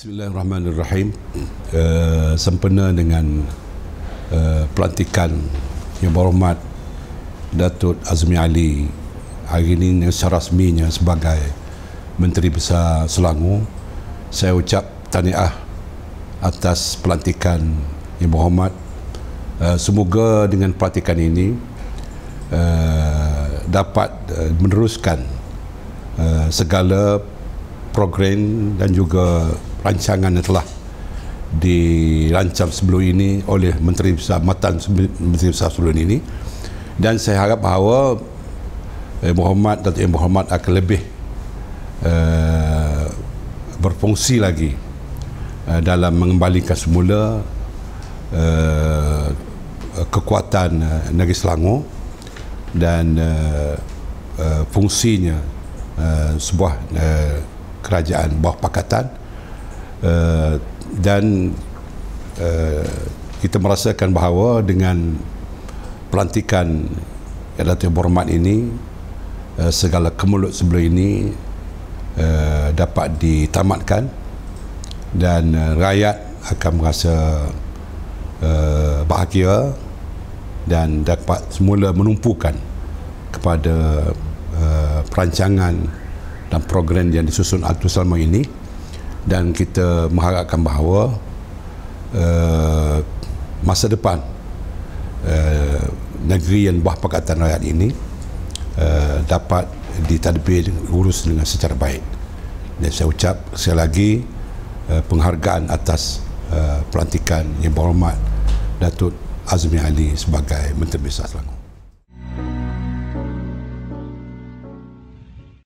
Bismillahirrahmanirrahim. Uh, sempena dengan uh, pelantikan yang berhormat Datuk Azmi Ali hari ini secara rasminya sebagai Menteri Besar Selangor. Saya ucap tahniah atas pelantikan yang berhormat. Uh, semoga dengan pelantikan ini uh, dapat uh, meneruskan uh, segala program dan juga rancangan yang telah dirancang sebelum ini oleh Menteri Besar Matan Menteri Besar sebelum ini. Dan saya harap bahawa eh, Muhammad Datuk Yang Muhammad akan lebih eh, berfungsi lagi eh, dalam mengembalikan semula eh, kekuatan eh, negeri Selangor dan eh, eh, fungsinya eh, sebuah eh, kerajaan bawah pakatan uh, dan uh, kita merasakan bahawa dengan pelantikan Datuk Berhormat ini uh, segala kemulut sebelum ini uh, dapat ditamatkan dan uh, rakyat akan merasa uh, bahagia dan dapat semula menumpukan kepada uh, perancangan dan program yang disusun Abdul Salman ini dan kita mengharapkan bahawa uh, masa depan uh, negeri yang buah pakatan rakyat ini uh, dapat ditadbir urus dengan secara baik. Dan saya ucap sekali lagi uh, penghargaan atas uh, pelantikan yang berhormat Datuk Azmi Ali sebagai Menteri Besar Selangor